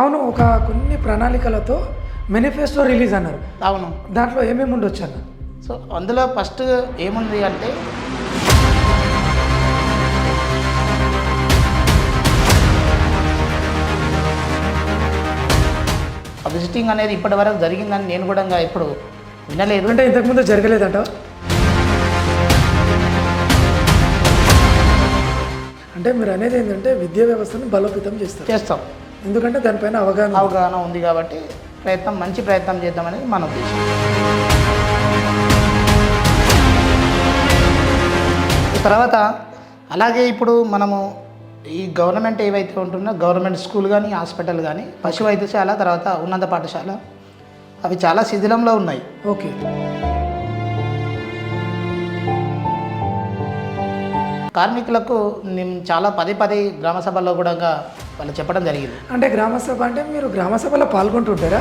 అవును ఒక కొన్ని ప్రణాళికలతో మేనిఫెస్టో రిలీజ్ అన్నారు. అవును. దాంట్లో ఏమేమి ఉండొచ్చు అన్న సో అందులో ఫస్ట్ ఏముంది అంటే విజిటింగ్ అనేది ఇప్పటి వరకు జరిగిందని నేను కూడా ఇప్పుడు వినలేదు. అంటే ఇంతకుముందు జరగలేదంట? అంటే మీరు అనేది ఏంటంటే విద్యా వ్యవస్థను బలోపేతం చేస్తారు. చేస్తాం. ఎందుకంటే దానిపైన అవగాహన. అవగాహన ఉంది కాబట్టి ప్రయత్నం మంచి ప్రయత్నం చేద్దామనేది మన ఉద్దేశం. తర్వాత అలాగే ఇప్పుడు మనము ఈ గవర్నమెంట్ ఏవైతే ఉంటుందో గవర్నమెంట్ స్కూల్ కానీ హాస్పిటల్ కానీ పశు వైద్యశాల తర్వాత ఉన్నత పాఠశాల అవి చాలా శిథిలంలో ఉన్నాయి. ఓకే. కార్మికులకు నేను చాలా పదే పదే గ్రామ సభల్లో కూడా వాళ్ళు చెప్పడం జరిగింది. అంటే గ్రామ సభ అంటే మీరు గ్రామ సభలో పాల్గొంటుంటారా?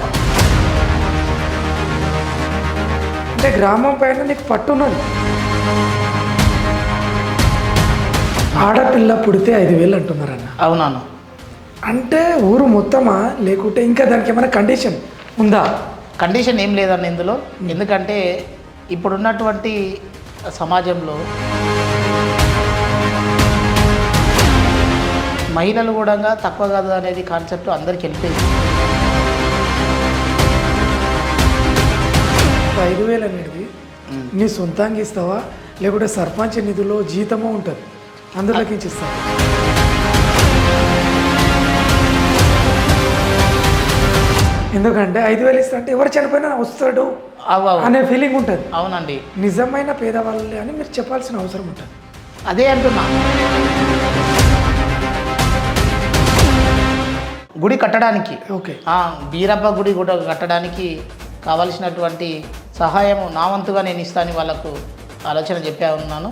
అంటే గ్రామం పైన నీకు పట్టున్నది ఆడపిల్ల పుడితే ఐదు వేలు అంటున్నారన్న. అవునాను అంటే ఊరు మొత్తమా? లేకుంటే ఇంకా దానికి ఏమైనా కండిషన్ ఉందా? కండిషన్ ఏం లేదండి ఇందులో. ఎందుకంటే ఇప్పుడున్నటువంటి సమాజంలో మహిళలు కూడా తక్కువ కాదు అనేది కాన్సెప్ట్ అందరికి వెళ్ళిపోయింది ఐదు వేలు అనేది నీ సొంతంగా ఇస్తావా? లేకుంటే సర్పంచ్ నిధిలో జీతమో ఉంటుంది. అందులోకి ఇస్తావా ఎందుకంటే ఐదు వేలు ఇస్తా అంటే ఎవరు చనిపోయినా వస్తాడు. అనే ఫీలింగ్ ఉంటుంది. అవునండి. నిజమైన పేదవాళ్ళే అని మీరు చెప్పాల్సిన అవసరం ఉంటుంది. అదే అంటున్నా. గుడి కట్టడానికి. ఓకే. బీరప్ప గుడి కూడా కట్టడానికి కావలసినటువంటి సహాయము నా వంతుగా నేను ఇస్తాను వాళ్ళకు ఆలోచన చెప్పా ఉన్నాను